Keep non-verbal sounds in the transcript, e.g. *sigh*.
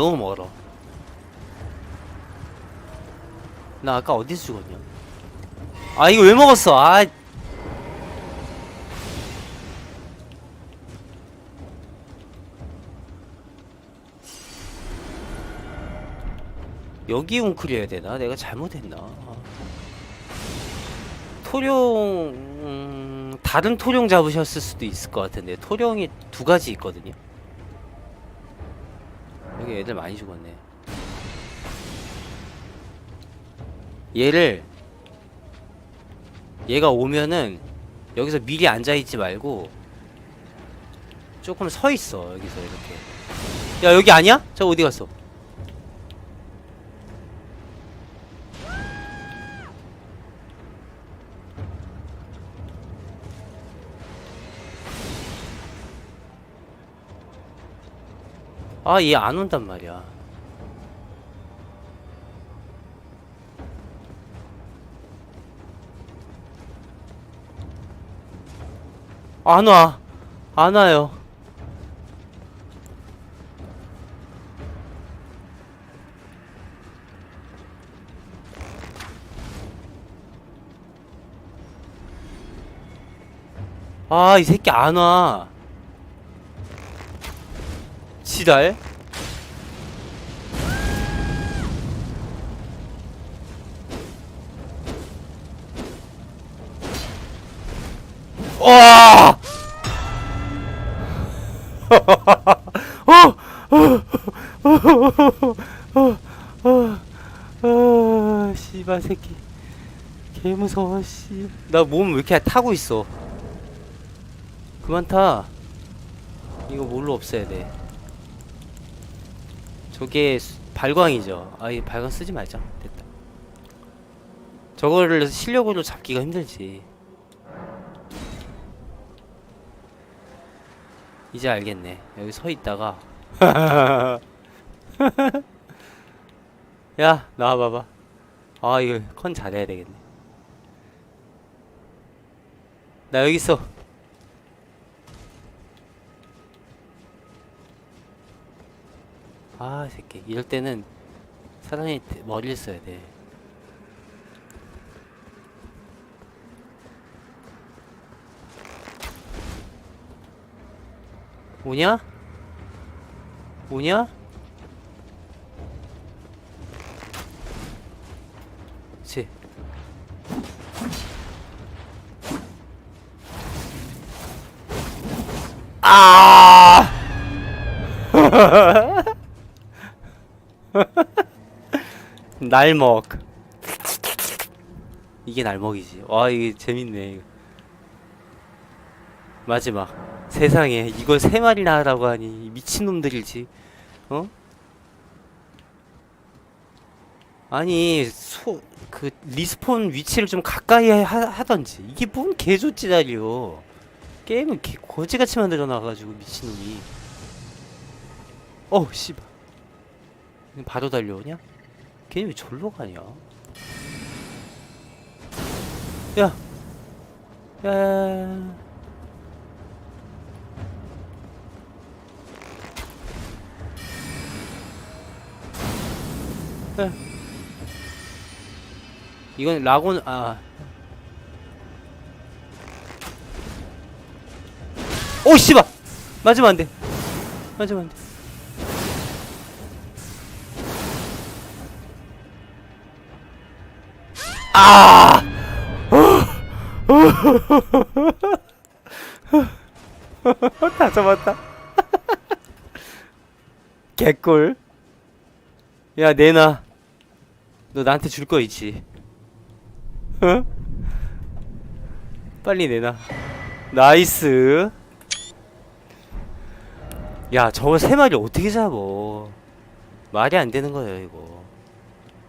너무 멀어. 나 아까 어디서 죽었냐? 아 이거 왜 먹었어? 아 여기 웅크려야 되나? 내가 잘못했나? 토룡 음, 다른 토룡 잡으셨을 수도 있을 것 같은데 토룡이 두 가지 있거든요. 여기 애들 많이 죽었네. 얘를 얘가 오면은 여기서 미리 앉아 있지 말고 조금 서 있어 여기서 이렇게. 야 여기 아니야? 저 어디 갔어? 아, 얘 안 온단 말이야. 안 와. 안 와요. 아, 이 새끼 안 와. 지랄? 와! 아, 씨발 새끼. 개 무서워, 씨. 나 몸 왜 이렇게 타고 있어? 그만 타. 이거 뭘로 없애야 돼? 저게 수- 발광이죠. 아, 이 발광 쓰지 말자. 됐다. 저거를 실력으로 잡기가 힘들지. 이제 알겠네. 여기 서 있다가. *laughs* 야, 나와 봐봐. 아, 이거 컨 잘해야 되겠네. 나 여기 있어. 이 새끼. 이럴 때는 사람이 머리를 써야 돼. 오냐? 오냐? 그치. 아! *laughs* *laughs* 날먹. 이게 날먹이지. 와, 이게 재밌네. 마지막. 세상에, 이걸 세 마리나 하라고 하니. 미친놈들이지. 어? 아니, 소, 그, 리스폰 위치를 좀 가까이 하, 하던지. 이게 뭔 개조찌다리요. 게임은 개, 거지같이 만들어놔가지고, 미친놈이. 어우, 씨발. 바로 달려오냐? 걔는 왜 절로 가냐? 야. 야. 이건 라곤, 아. 오, 씨발! 맞으면 안 돼. 맞으면 안 돼. 아! 다 잡았다. *laughs* 개꿀. 야, 내놔. 너 나한테 줄 거 있지? 어? 빨리 내놔. 나이스. 야, 저거 세 마리 어떻게 잡어? 말이 안 되는 거예요, 이거.